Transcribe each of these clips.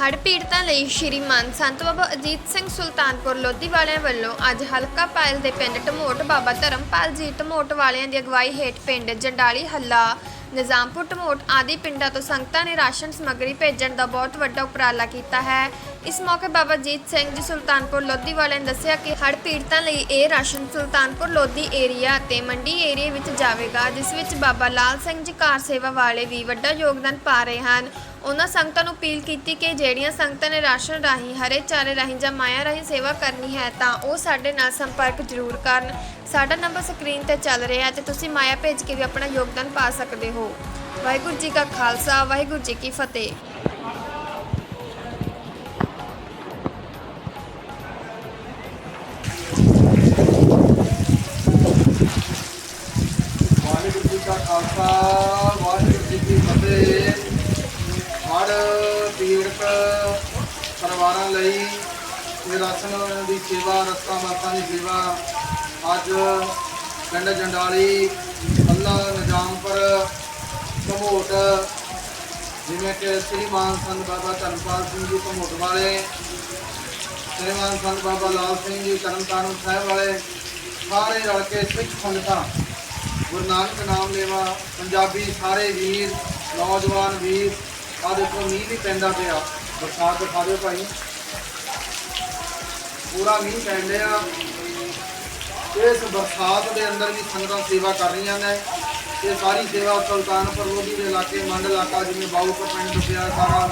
ਹੜ੍ਹ ਪੀੜਤਾਂ ਲਈ ਸ਼੍ਰੀਮਾਨ ਸੰਤ ਬਾਬਾ ਅਜੀਤ ਸਿੰਘ ਸੁਲਤਾਨਪੁਰ ਲੋਧੀ ਵਾਲਿਆਂ ਵੱਲੋਂ ਅੱਜ ਹਲਕਾ ਪਾਇਲ ਦੇ ਪਿੰਡ ਢਮੋਟ ਬਾਬਾ ਧਰਮਪਾਲ ਜੀ ਢਮੋਟ ਵਾਲਿਆਂ ਦੀ ਅਗਵਾਈ ਹੇਠ ਪਿੰਡ ਜੰਡਾਲੀ ਹੱਲਾ, ਨਿਜ਼ਾਮਪੁਰ ਢਮੋਟ ਆਦਿ ਪਿੰਡਾਂ ਤੋਂ ਸੰਗਤਾਂ ਨੇ ਰਾਸ਼ਨ ਸਮੱਗਰੀ ਭੇਜਣ ਦਾ ਬਹੁਤ ਵੱਡਾ ਉਪਰਾਲਾ ਕੀਤਾ ਹੈ। ਇਸ ਮੌਕੇ ਬਾਬਾ ਜੀਤ ਸਿੰਘ ਜੀ ਸੁਲਤਾਨਪੁਰ ਲੋਧੀ ਵਾਲਿਆਂ ਨੇ ਦੱਸਿਆ ਕਿ ਹੜ੍ਹ ਪੀੜਤਾਂ ਲਈ ਇਹ ਰਾਸ਼ਨ ਸੁਲਤਾਨਪੁਰ ਲੋਧੀ ਏਰੀਆ ਅਤੇ ਮੰਡੀ ਏਰੀਆ ਵਿੱਚ ਜਾਵੇਗਾ, ਜਿਸ ਵਿੱਚ ਬਾਬਾ ਲਾਲ ਸਿੰਘ ਜੀ ਕਾਰ ਸੇਵਾ ਵਾਲੇ ਵੀ ਵੱਡਾ ਯੋਗਦਾਨ ਪਾ ਰਹੇ ਹਨ। ਉਹਨਾਂ ਸੰਗਤਾਂ ਨੂੰ ਅਪੀਲ ਕੀਤੀ ਕਿ ਜਿਹੜੀਆਂ ਸੰਗਤਾਂ ਨੇ ਰਾਸ਼ਨ ਰਾਹੀਂ, ਹਰੇ ਚਾਰੇ ਰਾਹੀਂ ਜਾਂ ਮਾਇਆ ਰਾਹੀਂ ਸੇਵਾ ਕਰਨੀ ਹੈ, ਤਾਂ ਉਹ ਸਾਡੇ ਨਾਲ ਸੰਪਰਕ ਜ਼ਰੂਰ ਕਰਨ। ਸਾਡਾ ਨੰਬਰ ਸਕਰੀਨ ਤੇ ਚੱਲ ਰਿਹਾ ਹੈ ਤੇ ਤੁਸੀਂ ਮਾਇਆ ਭੇਜ ਕੇ ਵੀ ਆਪਣਾ ਯੋਗਦਾਨ ਪਾ ਸਕਦੇ ਹੋ। ਵਾਹਿਗੁਰੂ ਜੀ ਕਾ ਖਾਲਸਾ, ਵਾਹਿਗੁਰੂ ਜੀ ਕੀ ਫਤਿਹ। ਵਾਹਿਗੁਰੂ ਖਾਲਸਾ, ਵਾਹਿਗੁਰੂ ਜੀ ਕੀ ਫਤਿਹ। ਹੜ ਪੀੜਤ ਪਰਿਵਾਰਾਂ ਲਈ ਨਿਰਾਸ਼ਨ ਦੀ ਸੇਵਾ, ਰਸਤਾ ਮਾਤਾ ਦੀ ਸੇਵਾ। ਅੱਜ ਪਿੰਡ ਜੰਡਾਲੀ, ਅੱਲਾ ਨਿਜ਼ਾਮਪੁਰ ਘਮੋਟ, ਜਿਵੇਂ ਕਿ ਸ੍ਰੀ ਮਾਨ ਸੰਤ ਬਾਬਾ ਧਰਮਪਾਲ ਸਿੰਘ ਜੀ ਘਮੋਟ ਵਾਲੇ, ਸ੍ਰੀ ਮਾਨ ਸੰਤ ਬਾਬਾ ਲਾਲ ਸਿੰਘ ਜੀ ਤਰਨਤਾਰਨ ਸਾਹਿਬ ਵਾਲੇ, ਸਾਰੇ ਰਲ ਕੇ ਸਿੱਖ ਸੰਗਤਾਂ ਗੁਰੂ ਨਾਨਕ ਨਾਮ ਲੈਵਾ, ਪੰਜਾਬੀ ਸਾਰੇ ਵੀਰ, ਨੌਜਵਾਨ ਵੀਰ ਆ ਦੇਖੋ ਮੀਂਹ ਵੀ ਪੈਂਦਾ ਪਿਆ। ਬਰਸਾਤ ਦਿਖਾ ਦਿਓ ਭਾਈ। ਪੂਰਾ ਮੀਂਹ ਪੈਂਦੇ ਆ ਇਸ ਬਰਸਾਤ ਦੇ ਅੰਦਰ ਵੀ ਸੰਗਤਾਂ ਸੇਵਾ ਕਰ ਰਹੀਆਂ ਨੇ। ਇਹ ਸਾਰੀ ਸੇਵਾ ਸੁਲਤਾਨਪੁਰ ਲੋਧੀ ਦੇ ਇਲਾਕੇ, ਮੰਡ ਇਲਾਕਾ, ਜਿਵੇਂ ਬਾਉਪੁਰ ਪਿੰਡ ਦੁਪਿਆ ਸਾਰਾ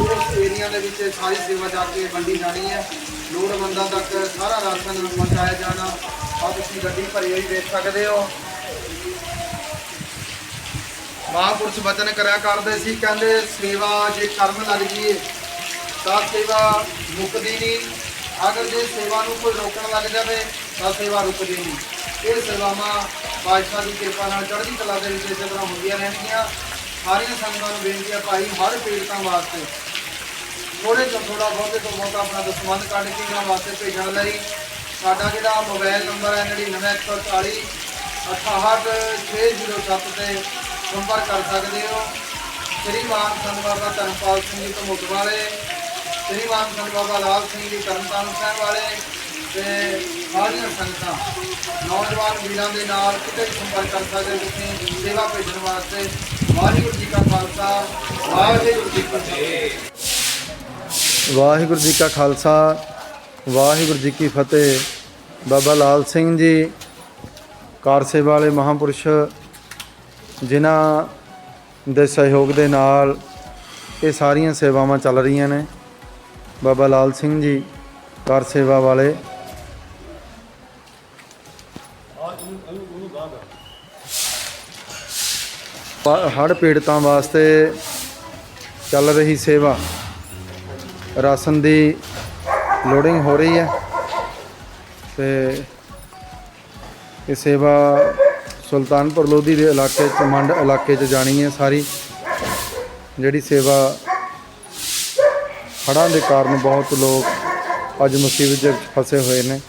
ਉਸ ਏਰੀਆ ਦੇ ਵਿੱਚ ਇਹ ਸਾਰੀ ਸੇਵਾ ਜਾ ਕੇ ਵੰਡੀ ਜਾਣੀ ਹੈ। ਲੋੜਵੰਦਾਂ ਤੱਕ ਸਾਰਾ ਰਾਸ਼ਨ ਪਹੁੰਚਾਇਆ ਜਾਣਾ। ਆ ਤੁਸੀਂ ਗੱਡੀ ਭਰੀ ਹੋਈ ਦੇਖ ਸਕਦੇ ਹੋ। ਮਹਾਂਪੁਰਸ਼ ਵਚਨ ਕਰਿਆ ਕਰਦੇ ਸੀ, ਕਹਿੰਦੇ ਸੇਵਾ ਜੇ ਕਰਮ ਲੱਗ ਜੀਏ, ਤਾਂ ਸੇਵਾ ਮੁੱਕਦੀ ਨਹੀਂ। ਅਗਰ ਜੇ ਸੇਵਾ ਨੂੰ ਕੋਈ ਰੋਕਣ ਲੱਗ ਜਾਵੇ, ਤਾਂ ਸੇਵਾ ਰੁਕਦੀ ਨਹੀਂ। ਇਹ ਸੇਵਾਵਾਂ ਬਾਦਸ਼ਾਹ ਦੀ ਕਿਰਪਾ ਨਾਲ ਚੜ੍ਹਦੀ ਕਲਾ ਦੇ ਵਿੱਚ ਇਸੇ ਤਰ੍ਹਾਂ ਹੁੰਦੀਆਂ ਰਹਿਣਗੀਆਂ। ਸਾਰੀਆਂ ਸੰਗਤਾਂ ਨੂੰ ਬੇਨਤੀ ਹੈ ਭਾਈ, ਹਰ ਪੀੜਤਾਂ ਵਾਸਤੇ। ਥੋੜੇ ਤੋਂ ਥੋੜਾ ਬਹੁਤੇ ਤੋਂ ਬਹੁਤਾ ਆਪਣਾ ਦਸਵੰਧ ਕੱਢ ਕੇ ਇਹਨਾਂ ਵਾਸਤੇ ਭੇਜਣ ਲਈ। ਸਾਡਾ ਜਿਹੜਾ ਮੋਬਾਈਲ ਨੰਬਰ ਹੈ 99140 68607 ਤੇ ਸੰਪਰਕ ਕਰ ਸਕਦੇ ਹੋ। ਸ੍ਰੀ ਮਾਨ ਸੰਤ ਬਾਬਾ ਧਰਮਪਾਲ ਸਿੰਘ ਜੀ ਤੋਂ ਮੁਕਵਾਲੇ ਸ੍ਰੀ ਮਾਨ ਸੰਤ ਬਾਬਾ ਲਾਲ ਸਿੰਘ ਜੀ ਤਰਨਤਾਰਨ ਸਾਹਿਬ ਵਾਲੇ ਤੇ ਸਾਰੀਆਂ ਸੰਗਤਾਂ, ਨੌਜਵਾਨ ਵੀਰਾਂ ਦੇ ਨਾਲ ਕਿਤੇ ਵੀ ਸੰਪਰਕ ਕਰ ਸਕਦੇ ਤੁਸੀਂ ਸੇਵਾ ਭੇਜਣ ਵਾਸਤੇ। ਵਾਹਿਗੁਰੂ ਜੀ ਕਾ ਖਾਲਸਾ, ਵਾਹਿਗੁਰੂ ਜੀ ਕੀ ਫਤਿਹ। ਵਾਹਿਗੁਰੂ ਜੀ ਕਾ ਖਾਲਸਾ, ਵਾਹਿਗੁਰੂ ਜੀ ਕੀ ਫਤਿਹ। ਬਾਬਾ ਲਾਲ ਸਿੰਘ ਜੀ, ਕਾਰ ਸੇਵਾ ਵਾਲੇ ਮਹਾਂਪੁਰਸ਼ ਜਿਨ੍ਹਾਂ ਦੇ ਸਹਿਯੋਗ ਦੇ ਨਾਲ ਇਹ ਸਾਰੀਆਂ ਸੇਵਾਵਾਂ ਚੱਲ ਰਹੀਆਂ ਨੇ। ਬਾਬਾ ਲਾਲ ਸਿੰਘ ਜੀ ਕਾਰ ਸੇਵਾ ਵਾਲੇ। ਹੜ੍ਹ ਪੀੜਤਾਂ ਵਾਸਤੇ ਚੱਲ ਰਹੀ ਸੇਵਾ ਰਾਸ਼ਨ ਦੀ ਲੋਡਿੰਗ ਹੋ ਰਹੀ ਹੈ ਤੇ ਇਹ ਸੇਵਾ ਸੁਲਤਾਨਪੁਰ ਲੋਧੀ ਦੇ ਇਲਾਕੇ ਚ, ਮੰਡ ਇਲਾਕੇ ਚ ਜਾਣੀ ਹੈ ਸਾਰੀ। ਜਿਹੜੀ ਸੇਵਾ ਹੜ੍ਹਾਂ ਦੇ ਕਾਰਨ ਬਹੁਤ ਲੋਕ ਅੱਜ ਮੁਸੀਬਤ ਦੇ ਵਿੱਚ ਫਸੇ ਹੋਏ ਨੇ।